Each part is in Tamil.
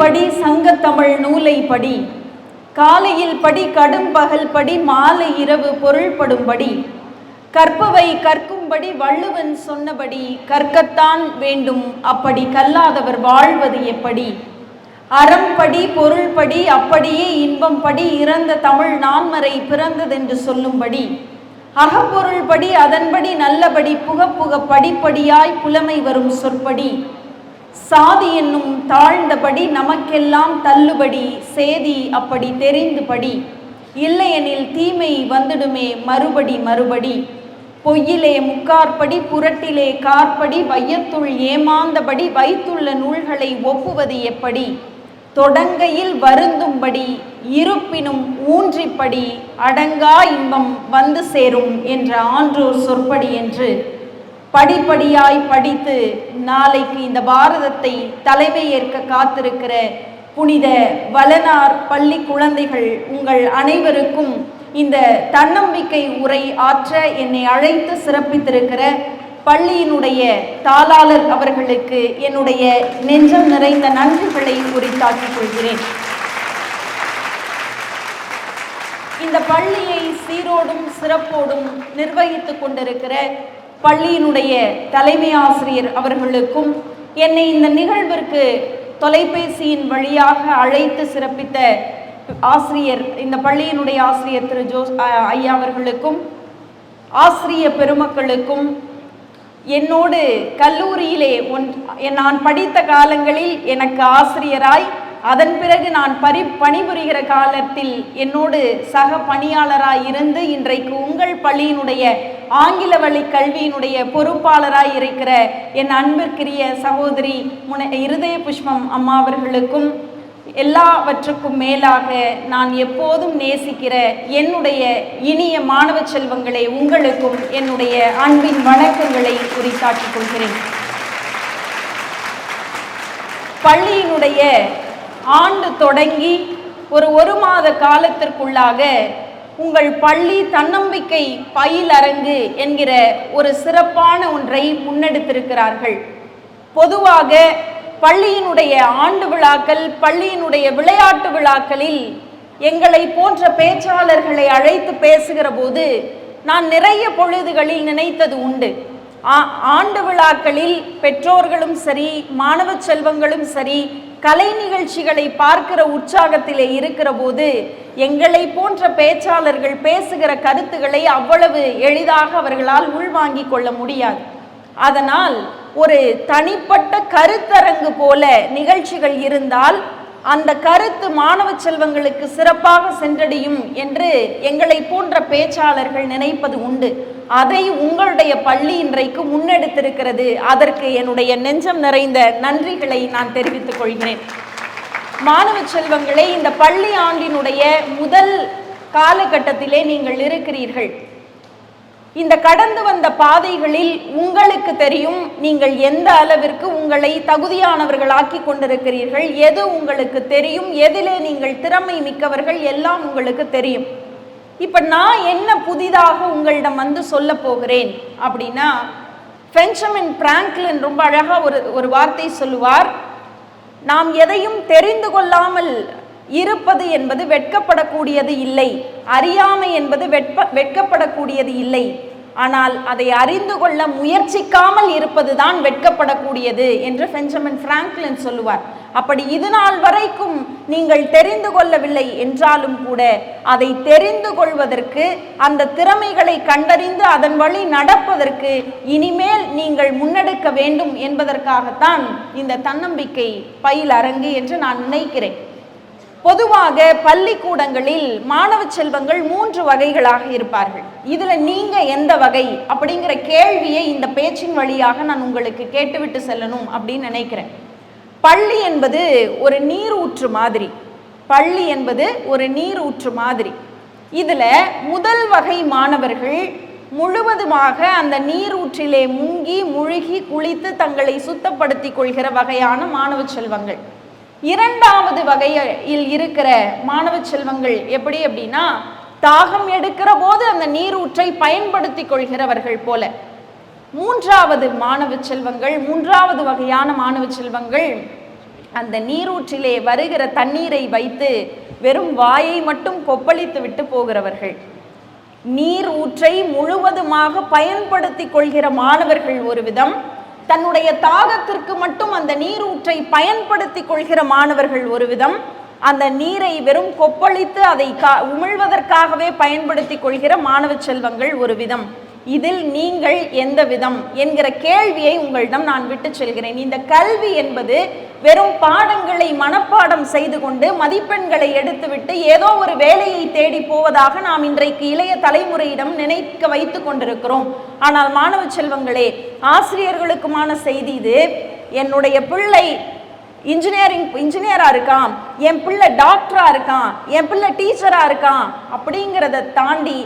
படி சங்கத்தமிழ் நூலை படி. காலையில் படி கடும் பகல் படி மாலை இரவு பொருள்படும்படி கற்பவை கற்கும்படி வள்ளுவன் சொன்னபடி கற்கத்தான் வேண்டும். அப்படி கல்லாதவர் வாழ்வது எப்படி? அறம்படி பொருள்படி அப்படியே இன்பம் படி இறந்த தமிழ் நான்மறை பிறந்ததென்று சொல்லும்படி. அகப்பொருள்படி அதன்படி நல்லபடி புகப்புக படிப்படியாய் புலமை வரும் சொற்படி. சாதி என்னும் தாழ்ந்தபடி நமக்கெல்லாம் தள்ளுபடி சேதி அப்படி தெரிந்துபடி. இல்லையெனில் தீமை வந்துடுமே மறுபடி மறுபடி. பொய்யிலே முக்கார்படி புரட்டிலே கார்படி வையத்துள் ஏமாந்தபடி வைத்துள்ள நூல்களை ஒப்புவது எப்படி? தொடங்கையில் வருந்தும்படி இருப்பினும் ஊன்றிப்படி அடங்கா இன்பம் வந்து சேரும் என்ற ஆன்றோர் சொற்படி என்று. படிப்படியாய் படித்து நாளைக்கு இந்த பாரதத்தை தலைமை ஏற்க காத்திருக்கிற புனித வளனார் பள்ளி குழந்தைகள் உங்கள் அனைவருக்கும் இந்த தன்னம்பிக்கை உரை ஆற்ற என்னை அழைத்து சிறப்பித்திருக்கிற பள்ளியினுடைய தாளாளர் அவர்களுக்கு என்னுடைய நெஞ்சம் நிறைந்த நன்றிகளை உரித்தாக்கிக் கொள்கிறேன். இந்த பள்ளியை சீரோடும் சிறப்போடும் நிர்வகித்துக் கொண்டிருக்கிற பள்ளியினுடைய தலைமை ஆசிரியர் அவர்களுக்கும் என்னை இந்த நிகழ்விற்கு தொலைபேசியின் வழியாக அழைத்து சிறப்பித்த ஆசிரியர் இந்த பள்ளியினுடைய ஆசிரியர் திரு ஜோஸ் ஐயா அவர்களுக்கும் ஆசிரிய பெருமக்களுக்கும் என்னோடு கல்லூரியிலே ஒன் நான் படித்த காலங்களில் எனக்கு ஆசிரியராய் அதன் பிறகு நான் பரி பணிபுரிகிற காலத்தில் என்னோடு சக பணியாளராய் இருந்து இன்றைக்கு உங்கள் பள்ளியினுடைய ஆங்கில வழி கல்வியினுடைய பொறுப்பாளராய் இருக்கிற என் அன்பிற்குரிய சகோதரி முன இருதய புஷ்பம் அம்மா அவர்களுக்கும் எல்லாவற்றுக்கும் மேலாக நான் எப்போதும் நேசிக்கிற என்னுடைய இனிய மாணவ செல்வங்களை உங்களுக்கும் என்னுடைய அன்பின் வணக்கங்களை உரித்தாக்கிக் கொள்கிறேன். பள்ளியினுடைய ஆண்டு தொடங்கி ஒரு ஒரு மாத காலத்திற்குள்ளாக உங்கள் பள்ளி தன்னம்பிக்கை பயிலரங்கு என்கிற ஒரு சிறப்பான ஒன்றை முன்னெடுத்திருக்கிறார்கள். பொதுவாக பள்ளியினுடைய ஆண்டு விழாக்கள் பள்ளியினுடைய விளையாட்டு விழாக்களில் எங்களை போன்ற பேச்சாளர்களை அழைத்து பேசுகிற போது நான் நிறைய பொழுதுகளில் நினைத்தது உண்டு. ஆண்டு விழாக்களில் பெற்றோர்களும் சரி மாணவ செல்வங்களும் சரி கலை நிகழ்ச்சிகளை பார்க்கிற உற்சாகத்திலே இருக்கிற போது எங்களை போன்ற பேச்சாளர்கள் பேசுகிற கருத்துக்களை அவ்வளவு எளிதாக அவர்களால் உள்வாங்கிக் கொள்ள முடியாது. அதனால் ஒரு தனிப்பட்ட கருத்தரங்கு போல நிகழ்ச்சிகள் இருந்தால் அந்த கருத்து மாணவ செல்வங்களுக்கு சிறப்பாக சென்றடையும் என்று எங்களை போன்ற பேச்சாளர்கள் நினைப்பது உண்டு. அதை உங்களுடைய பள்ளி இன்றைக்கு முன்னெடுத்திருக்கிறது. அதற்கு என்னுடைய நெஞ்சம் நிறைந்த நன்றிகளை நான் தெரிவித்துக் கொள்கிறேன். மாணவ செல்வங்களே இந்த பள்ளி ஆண்டினுடைய முதல் காலகட்டத்திலே நீங்கள் இருக்கிறீர்கள். இந்த கடந்து வந்த பாதைகளில் உங்களுக்கு தெரியும் நீங்கள் எந்த அளவிற்கு உங்களை தகுதியானவர்களாக்கி கொண்டிருக்கிறீர்கள். எது உங்களுக்கு தெரியும்? எதிலே நீங்கள் திறமை மிக்கவர்கள் எல்லாம் உங்களுக்கு தெரியும். இப்போ நான் என்ன புதிதாக உங்களிடம் வந்து சொல்ல போகிறேன் அப்படின்னா பெஞ்சமின் பிராங்க்லின் ரொம்ப அழகாக ஒரு ஒரு வார்த்தை சொல்லுவார். நாம் எதையும் தெரிந்து கொள்ளாமல் இருப்பது என்பது வெட்கப்படக்கூடியது இல்லை. அறியாமை என்பது வெட்ப வெட்கப்படக்கூடியது இல்லை. ஆனால் அதை அறிந்து கொள்ள முயற்சிக்காமல் இருப்பதுதான் வெட்கப்படக்கூடியது என்று பெஞ்சமின் பிராங்க்லின் சொல்லுவார். அப்படி இது நாள் வரைக்கும் நீங்கள் தெரிந்து கொள்ளவில்லை என்றாலும் கூட அதை தெரிந்து கொள்வதற்கு அந்த திறமைகளை கண்டறிந்து அதன் வழி நடப்பதற்கு இனிமேல் நீங்கள் முன்னெடுக்க வேண்டும் என்பதற்காகத்தான் இந்த தன்னம்பிக்கை பயில் அரங்கு என்று நான் நினைக்கிறேன். பொதுவாக பள்ளிக்கூடங்களில் மாணவ செல்வங்கள் மூன்று வகைகளாக இருப்பார்கள். இதில் நீங்கள் எந்த வகை அப்படிங்கிற கேள்வியை இந்த பேச்சின் வழியாக நான் உங்களுக்கு கேட்டுவிட்டு செல்லணும் அப்படின்னு நினைக்கிறேன். பள்ளி என்பது ஒரு நீரூற்று மாதிரி. பள்ளி என்பது ஒரு நீரூற்று மாதிரி. இதில் முதல் வகை மாணவர்கள் முழுவதுமாக அந்த நீரூற்றிலே முங்கி முழுகி குளித்து தங்களை சுத்தப்படுத்தி கொள்கிற வகையான மாணவ செல்வங்கள். இரண்டாவது வகையில் இருக்கிற மாணவ செல்வங்கள் எப்படி அப்படின்னா தாகம் எடுக்கிற போது அந்த நீரூற்றை பயன்படுத்திக் கொள்கிறவர்கள் போல. மூன்றாவது மாணவ செல்வங்கள் மூன்றாவது வகையான மாணவ செல்வங்கள். அந்த நீரூற்றிலே வருகிற தண்ணீரை வைத்து வெறும் வாயை மட்டும் கொப்பளித்து விட்டு போகிறவர்கள். நீர் ஊற்றை முழுவதுமாக பயன்படுத்தி கொள்கிற மாணவர்கள் ஒரு விதம். தன்னுடைய தாகத்திற்கு மட்டும் அந்த நீர் ஊற்றை பயன்படுத்திக் கொள்கிற மாணவர்கள் ஒரு விதம். அந்த நீரை வெறும் கொப்பளித்து அதை கா உமிழ்வதற்காகவே பயன்படுத்திக் கொள்கிற மாணவ செல்வங்கள் ஒரு விதம். இதில் நீங்கள் எந்த விதம் என்கிற கேள்வியை உங்களிடம் நான் விட்டு செல்கிறேன். இந்த கல்வி என்பது வெறும் பாடங்களை மனப்பாடம் செய்து கொண்டு மதிப்பெண்களை எடுத்துவிட்டு ஏதோ ஒரு வேலையை தேடி போவதாக நாம் இன்றைக்கு இளைய தலைமுறையிடம் நினைக்க வைத்து கொண்டிருக்கிறோம். ஆனால் மாணவ செல்வங்களே ஆசிரியர்களுக்குமான செய்தி இது. என்னுடைய பிள்ளை இன்ஜினியரிங் இன்ஜினியரா இருக்கான் என் பிள்ளை டாக்டரா இருக்கான் என் பிள்ளை டீச்சரா இருக்கான் அப்படிங்கிறத தாண்டி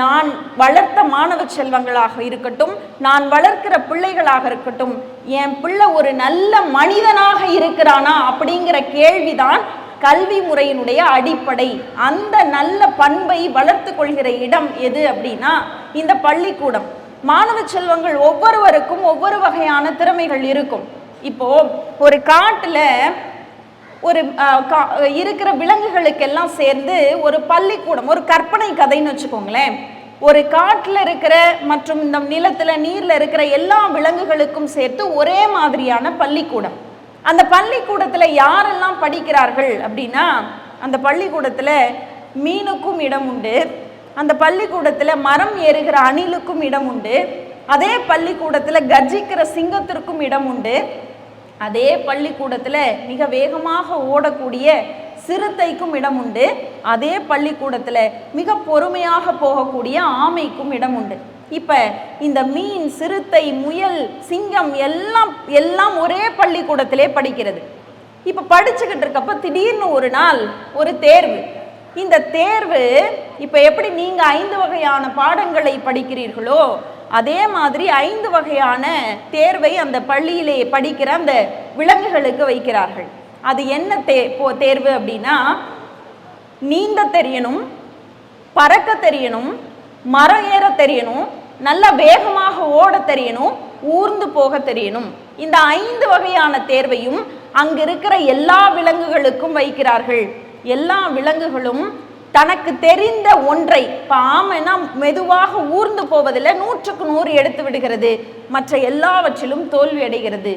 நான் வளர்த்த மாணவ செல்வங்களாக இருக்கட்டும் நான் வளர்க்கிற பிள்ளைகளாக இருக்கட்டும் என் பிள்ளை ஒரு நல்ல மனிதனாக இருக்கிறானா அப்படிங்கிற கேள்விதான் கல்வி முறையினுடைய அடிப்படை. அந்த நல்ல பண்பை வளர்த்து கொள்கிற இடம் எது அப்படின்னா இந்த பள்ளிக்கூடம். மாணவ செல்வங்கள் ஒவ்வொருவருக்கும் ஒவ்வொரு வகையான திறமைகள் இருக்கும். இப்போ ஒரு காட்டுல ஒரு கா- இருக்கிற விலங்குகளுக்கெல்லாம் சேர்ந்து ஒரு பள்ளிக்கூடம் ஒரு கற்பனை கதைன்னு வச்சுக்கோங்களேன். ஒரு காட்டில் இருக்கிற மற்றும் இந்த நிலத்தில் நீரில் இருக்கிற எல்லா விலங்குகளுக்கும் சேர்த்து ஒரே மாதிரியான பள்ளிக்கூடம். அந்த பள்ளிக்கூடத்தில் யாரெல்லாம் படிக்கிறார்கள் அப்படின்னா அந்த பள்ளிக்கூடத்தில் மீனுக்கும் இடம் உண்டு. அந்த பள்ளிக்கூடத்தில் மரம் ஏறுகிற அணிலுக்கும் இடம் உண்டு. அதே பள்ளிக்கூடத்தில் கர்ஜிக்கிற சிங்கத்திற்கும் இடம் உண்டு. அதே பள்ளிக்கூடத்தில் மிக வேகமாக ஓடக்கூடிய சிறுத்தைக்கும் இடம் உண்டு. அதே பள்ளிக்கூடத்தில் மிக பொறுமையாக போகக்கூடிய ஆமைக்கும் இடம் உண்டு. இப்போ இந்த மீன் சிறுத்தை முயல் சிங்கம் எல்லாம் எல்லாம் ஒரே பள்ளிக்கூடத்திலே படிக்கிறது. இப்போ படிச்சுக்கிட்டு இருக்கப்ப திடீர்னு ஒரு நாள் ஒரு தேர்வு. இந்த தேர்வு இப்போ எப்படி நீங்கள் ஐந்து வகையான பாடங்களை படிக்கிறீர்களோ அதே மாதிரி ஐந்து வகையான தேர்வை அந்த பள்ளியிலே படிக்கிற அந்த விலங்குகளுக்கு வைக்கிறார்கள். அது என்ன தே போ தேர்வு அப்படின்னா நீந்த தெரியணும் பறக்க தெரியணும் மரம் ஏற தெரியணும் நல்ல வேகமாக ஓட தெரியணும் ஊர்ந்து போக தெரியணும். இந்த ஐந்து வகையான தேர்வையும் அங்க இருக்கிற எல்லா விலங்குகளுக்கும் வைக்கிறார்கள். எல்லா விலங்குகளும் தனக்கு தெரிந்த ஒன்றை இப்போ ஆமைனா மெதுவாக ஊர்ந்து போவதில் நூற்றுக்கு நூறு எடுத்து விடுகிறது. மற்ற எல்லாவற்றிலும் தோல்வி அடைகிறது.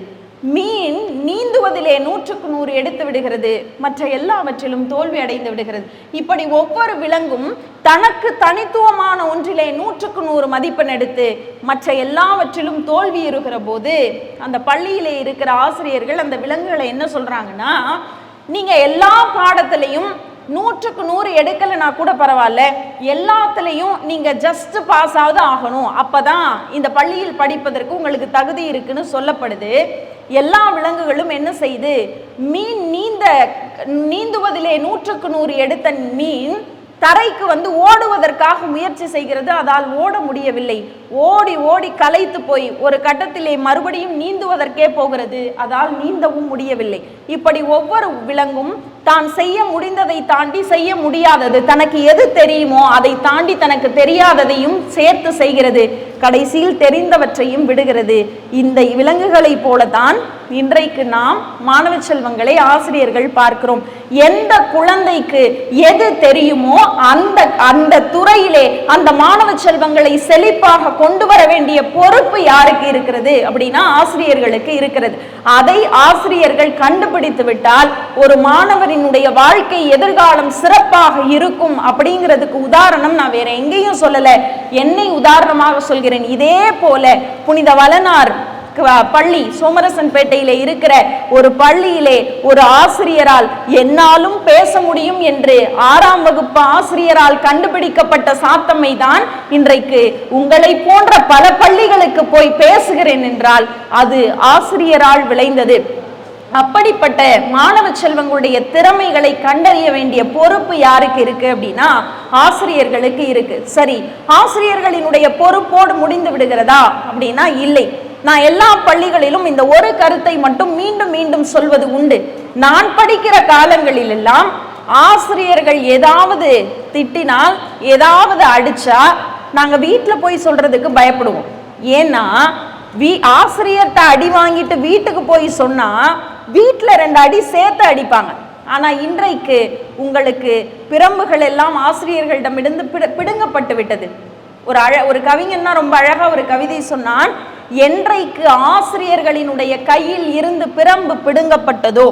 மீன் நீந்துவதிலே நூற்றுக்கு நூறு எடுத்து விடுகிறது. மற்ற எல்லாவற்றிலும் தோல்வி அடைந்து விடுகிறது. இப்படி ஒவ்வொரு விலங்கும் தனக்கு தனித்துவமான ஒன்றிலே நூற்றுக்கு நூறு மதிப்பெண் எடுத்து மற்ற எல்லாவற்றிலும் தோல்வி இருக்கிற போது அந்த பள்ளியிலே இருக்கிற ஆசிரியர்கள் அந்த விலங்குகளை என்ன சொல்றாங்கன்னா நீங்க எல்லா பாடத்திலையும் நூற்றுக்கு நூறு எடுக்கலைன்னா கூட பரவாயில்ல. எல்லாத்துலேயும் நீங்கள் ஜஸ்ட் பாஸ் ஆகுது ஆகணும். அப்பதான் இந்த பள்ளியில் படிப்பதற்கு உங்களுக்கு தகுதி இருக்குன்னு சொல்லப்படுது. எல்லா விலங்குகளும் என்ன செய்து மீன் நீந்த நீந்துவதிலே நூற்றுக்கு நூறு எடுத்த மீன் தரைக்கு வந்து ஓடுவதற்காக முயற்சி செய்கிறது. அதால் ஓட முடியவில்லை. ஓடி ஓடி கலைத்து போய் ஒரு கட்டத்திலே மறுபடியும் நீந்துவதற்கே போகிறது. அதால் நீந்தவும் முடியவில்லை. இப்படி ஒவ்வொரு விலங்கும் தான் செய்ய முடிந்ததை தாண்டி செய்ய முடியாதது. தனக்கு எது தெரியுமோ அதை தாண்டி தனக்கு தெரியாததையும் சேர்த்து செய்கிறது. கடைசியில் தெரிந்தவற்றையும் விடுகிறது. இந்த விலங்குகளைப் போலதான் இன்றைக்கு நாம் மாணவ செல்வங்களை ஆசிரியர்கள் பார்க்கிறோம். எந்த குழந்தைக்கு எது தெரியுமோ அந்த அந்த துறையிலே அந்த மாணவ செல்வங்களை செழிப்பாக கொண்டு வர வேண்டிய பொறுப்பு யாருக்கு இருக்கிறது அப்படின்னா ஆசிரியர்களுக்கு இருக்கிறது. அதை ஆசிரியர்கள் கண்டுபிடித்து விட்டால் ஒரு மாணவரினுடைய வாழ்க்கை எதிர்காலம் சிறப்பாக இருக்கும் அப்படிங்கிறதுக்கு உதாரணம் நான் வேற எங்கேயும் சொல்லல. என்னை உதாரணமாக சொல்கிறேன். இதே போல புனித வளனார் பள்ளி சோமரசன்பேட்டையிலே இருக்கிற ஒரு பள்ளியிலே ஒரு ஆசிரியரால் என்னாலும் பேச முடியும் என்று ஆறாம் வகுப்பு ஆசிரியரால் கண்டுபிடிக்கப்பட்ட சாத்தம்மை தான் இன்றைக்கு உங்களை போன்ற பல பள்ளிகளுக்கு போய் பேசுகிறேன் என்றால் அது ஆசிரியரால் விளைந்தது. அப்படிப்பட்ட மாணவ செல்வங்களுடைய திறமைகளை கண்டறிய வேண்டிய பொறுப்பு யாருக்கு இருக்கு அப்படின்னா ஆசிரியர்களுக்கு இருக்கு. சரி ஆசிரியர்களினுடைய பொறுப்போடு முடிந்து விடுகிறதா அப்படின்னா இல்லை. நான் எல்லா பள்ளிகளிலும் இந்த ஒரு கருத்தை மட்டும் மீண்டும் மீண்டும் சொல்வது உண்டு. நான் படிக்கிற காலங்களில் எல்லாம் ஆசிரியர்கள் ஏதாவது திட்டினால் ஏதாவது அடிச்சா நாங்க வீட்டில் போய் சொல்றதுக்கு பயப்படுவோம். ஏன்னா வீ ஆசிரியர்கிட்ட அடி வாங்கிட்டு வீட்டுக்கு போய் சொன்னா வீட்டில் ரெண்டு அடி சேர்த்து அடிப்பாங்க. ஆனா இன்றைக்கு உங்களுக்கு பிரம்புகள் எல்லாம் ஆசிரியர்களிடமிருந்து பிடுங்கப்பட்டு விட்டது. ஒரு அழ ஒரு கவிஞன்னா ரொம்ப அழகா ஒரு கவிதை சொன்னான் என்றைக்கு ஆசிரியர்களினுடைய கையில் இருந்து பிரம்பு பிடுங்கப்பட்டதோ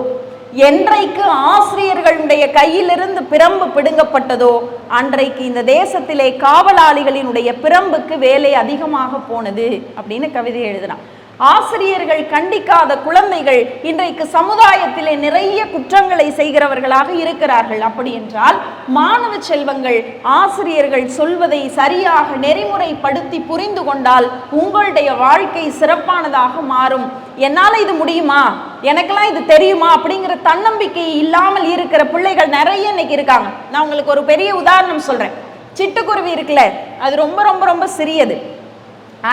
என்றைக்கு ஆசிரியர்களுடைய கையிலிருந்து பிரம்பு பிடுங்கப்பட்டதோ அன்றைக்கு இந்த தேசத்திலே காவலாளிகளினுடைய பிரம்புக்கு வேலை அதிகமாக போனது அப்படின்னு கவிதை எழுதினான். ஆசிரியர்கள் கண்டிக்காத குழந்தைகள் இன்றைக்கு சமுதாயத்திலே நிறைய குற்றங்களை செய்கிறவர்களாக இருக்கிறார்கள். அப்படி என்றால் மாணவ செல்வங்கள் ஆசிரியர்கள் சொல்வதை சரியாக நெறிமுறைப்படுத்தி புரிந்து கொண்டால் உங்களுடைய வாழ்க்கை சிறப்பானதாக மாறும். என்னால இது முடியுமா? எனக்கெல்லாம் இது தெரியுமா? அப்படிங்கிற தன்னம்பிக்கை இல்லாமல் இருக்கிற பிள்ளைகள் நிறைய இன்னைக்கு இருக்காங்க. நான் உங்களுக்கு ஒரு பெரிய உதாரணம் சொல்றேன். சிட்டுக்குருவி இருக்குல்ல அது ரொம்ப ரொம்ப ரொம்ப சிறியது.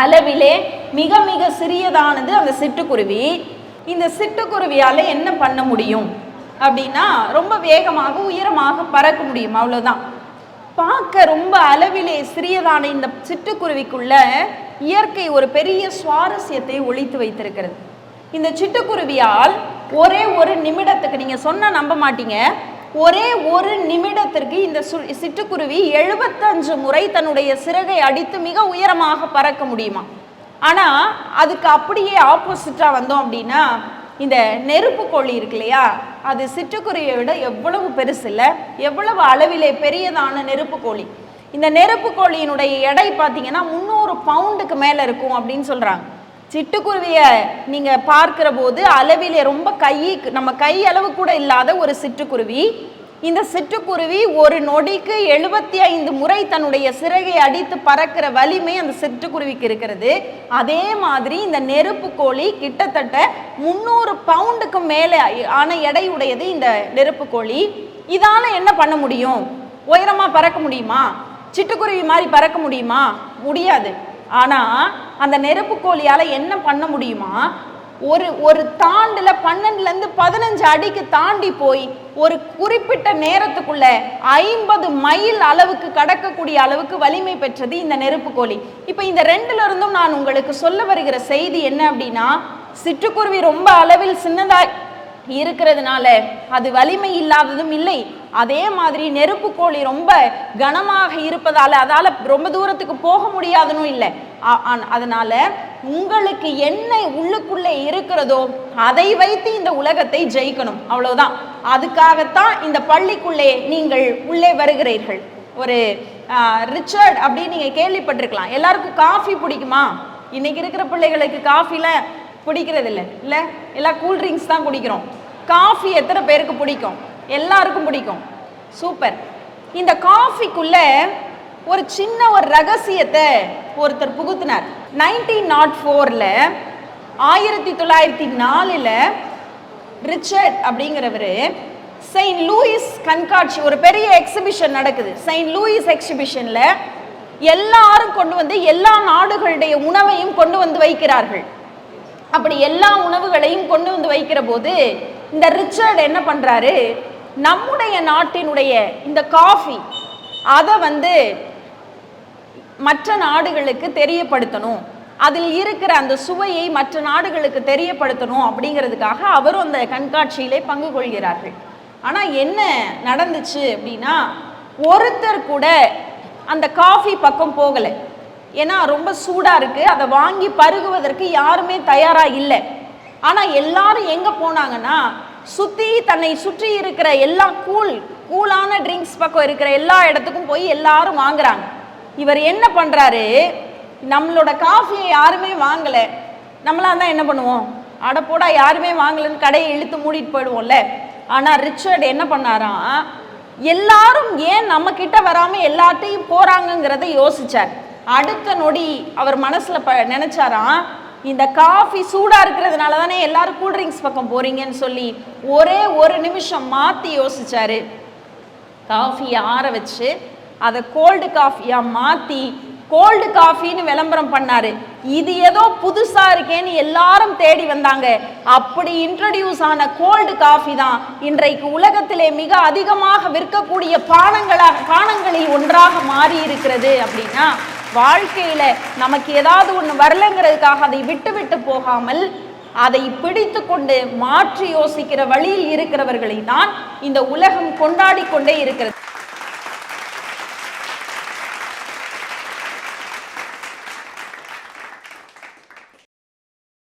அளவிலே மிக மிக சிறியதானது அந்த சிட்டுக்குருவி. இந்த சிட்டுக்குருவியால் என்ன பண்ண முடியும்? அப்படின்னா ரொம்ப வேகமாக உயரமாக பறக்க முடியும். அவ்வளோதான் பார்க்க ரொம்ப அளவிலே சிறியதான இந்த சிட்டுக்குருவிக்குள்ள இயற்கை ஒரு பெரிய சுவாரஸ்யத்தை ஒழித்து வைத்திருக்கிறது. இந்த சிட்டுக்குருவியால் ஒரே ஒரு நிமிடத்துக்கு நீங்கள் சொன்ன நம்ப மாட்டீங்க. ஒரே ஒரு நிமிடத்திற்கு இந்த சு- சிட்டுக்குருவி எழுபத்தஞ்சு முறை தன்னுடைய சிறகை அடித்து மிக உயரமாக பறக்க முடியுமா? ஆனால் அதுக்கு அப்படியே ஆப்போசிட்டாக வந்தோம் அப்படின்னா இந்த நெருப்பு கோழி இருக்கு இல்லையா அது சிட்டுக்குருவியை விட எவ்வளவு பெருசு இல்லை எவ்வளவு அளவிலே பெரியதான நெருப்பு கோழி. இந்த நெருப்பு கோழியினுடைய எடை பார்த்தீங்கன்னா முந்நூறு பவுண்டுக்கு மேலே இருக்கும் அப்படின்னு சொல்கிறாங்க சிட்டுக்குருவியை நீங்கள் பார்க்கிற போது அளவிலே ரொம்ப கை நம்ம கை அளவு கூட இல்லாத ஒரு சிட்டுக்குருவி இந்த சிட்டுக்குருவி ஒரு நொடிக்கு எழுபத்தி ஐந்து முறை தன்னுடைய சிறகை அடித்து பறக்கிற வலிமை அந்த சிட்டுக்குருவிக்கு இருக்கிறது. அதே மாதிரி இந்த நெருப்பு கோழி கிட்டத்தட்ட முந்நூறு பவுண்டுக்கு மேலே ஆன எடை உடையது இந்த நெருப்பு கோழி. இதால் என்ன பண்ண முடியும்? உயரமாக பறக்க முடியுமா? சிட்டுக்குருவி மாதிரி பறக்க முடியுமா? முடியாது. ஆனால் அந்த நெருப்பு கோழியால் என்ன பண்ண முடியுமா? ஒரு ஒரு தாண்டில் பன்னெண்டுலேருந்து பதினஞ்சு அடிக்கு தாண்டி போய் ஒரு குறிப்பிட்ட நேரத்துக்குள்ள ஐம்பது மைல் அளவுக்கு கடக்கக்கூடிய அளவுக்கு வலிமை பெற்றது இந்த நெருப்புக்கோழி இப்போ இந்த ரெண்டுல இருந்தும் நான் உங்களுக்கு சொல்ல வருகிற செய்தி என்ன அப்படின்னா சிட்டுக்குருவி ரொம்ப அளவில் சின்னதாக இருக்கிறதுனால அது வலிமை இல்லாததும் இல்லை. அதே மாதிரி நெருப்பு கோழி ரொம்ப கனமாக இருப்பதால் அதால் ரொம்ப தூரத்துக்கு போக முடியாதுன்னு இல்லை. ஆ- உங்களுக்கு என்ன உள்ளுக்குள்ளே இருக்கிறதோ அதை வைத்து இந்த உலகத்தை ஜெயிக்கணும். அவ்வளோதான் அதுக்காகத்தான் இந்த பள்ளிக்குள்ளே நீங்கள் உள்ளே வருகிறீர்கள். ஒரு ரிச்சர்ட் அப்படின்னு நீங்கள் கேள்விப்பட்டிருக்கலாம். எல்லாருக்கும் காஃபி பிடிக்குமா? இன்னைக்கு இருக்கிற பிள்ளைகளுக்கு காஃபில பிடிக்கிறது இல்லை இல்லை? எல்லாம் கூல் ட்ரிங்க்ஸ் தான் குடிக்கிறோம். காஃபி எத்தனை பேருக்கு பிடிக்கும்? எல்லாருக்கும் பிடிக்கும். சூப்பர். இந்த காஃபிக்குள்ள ஒரு சின்ன ஒரு ரகசியத்தை ஒருத்தர் புகுத்தினார். நைன்டீன் நாட் ஃபோரில் ஆயிரத்தி தொள்ளாயிரத்தி நாலில் ரிச்சர்ட் அப்படிங்கிறவர் செயின்ட் லூயிஸ் கண்காட்சி ஒரு பெரிய எக்ஸிபிஷன் நடக்குது. செயின்ட் லூயிஸ் எக்ஸிபிஷனில் எல்லாரும் கொண்டு வந்து எல்லா நாடுகளுடைய உணவையும் கொண்டு வந்து வைக்கிறார்கள். அப்படி எல்லா உணவுகளையும் கொண்டு வந்து வைக்கிற போது இந்த ரிச்சர்ட் என்ன பண்ணுறாரு நம்முடைய நாட்டினுடைய இந்த காஃபி அதை வந்து மற்ற நாடுகளுக்கு தெரியப்படுத்தணும். அதில் இருக்கிற அந்த சுவையை மற்ற நாடுகளுக்கு தெரியப்படுத்தணும் அப்படிங்கிறதுக்காக அவரும் அந்த கண்காட்சியிலே பங்கு கொள்கிறார்கள். ஆனால் என்ன நடந்துச்சு அப்படின்னா ஒருத்தர் கூட அந்த காஃபி பக்கம் போகலை. ஏன்னா ரொம்ப சூடாக இருக்குது அதை வாங்கி பருகுவதற்கு யாருமே தயாராக இல்லை. ஆனால் எல்லாரும் எங்கே போனாங்கன்னா சுற்றி தன்னை சுற்றி இருக்கிற எல்லா கூல் கூலான ட்ரிங்க்ஸ் பக்கம் இருக்கிற எல்லா இடத்துக்கும் போய் எல்லாரும் வாங்குறாங்க. இவர் என்ன பண்ணுறாரு நம்மளோட காஃபியை யாருமே வாங்கலை. நம்மளாம் தான் என்ன பண்ணுவோம்? அடப்போடா யாருமே வாங்கலைன்னு கடையை இழுத்து மூடிட்டு போயிடுவோம்ல. ஆனால் ரிச்சர்ட் என்ன பண்ணாராம் எல்லாரும் ஏன் நம்ம கிட்ட வராம எல்லாத்தையும் போகிறாங்கங்கிறத யோசிச்சார். அடுத்த நொடி அவர் மனசுல ப நினைச்சாராம் இந்த காஃபி சூடாக இருக்கிறதுனால தானே எல்லாரும் கூல் ட்ரிங்க்ஸ் பக்கம் போறீங்கன்னு சொல்லி ஒரே ஒரு நிமிஷம் மாற்றி யோசிச்சாரு. காஃபியை ஆற வச்சு அதை கோல்டு காஃபியாக மாற்றி கோல்டு காஃபின்னு விளம்பரம் பண்ணாரு. இது ஏதோ புதுசா இருக்கேன்னு எல்லாரும் தேடி வந்தாங்க. அப்படி இன்ட்ரடியூஸ் ஆன கோல்டு காஃபி தான் இன்றைக்கு உலகத்திலே மிக அதிகமாக விற்கக்கூடிய பானங்களாக பானங்களில் ஒன்றாக மாறி இருக்கிறது அப்படின்னா வாழ்க்கையில நமக்கு ஏதாவது ஒன்று வரலைங்கிறதுக்காக அதை விட்டு விட்டு போகாமல் அதை பிடித்து கொண்டு மாற்றி யோசிக்கிற வழியில் இருக்கிறவர்களை தான் இந்த உலகம் கொண்டாடி கொண்டே இருக்கிறது.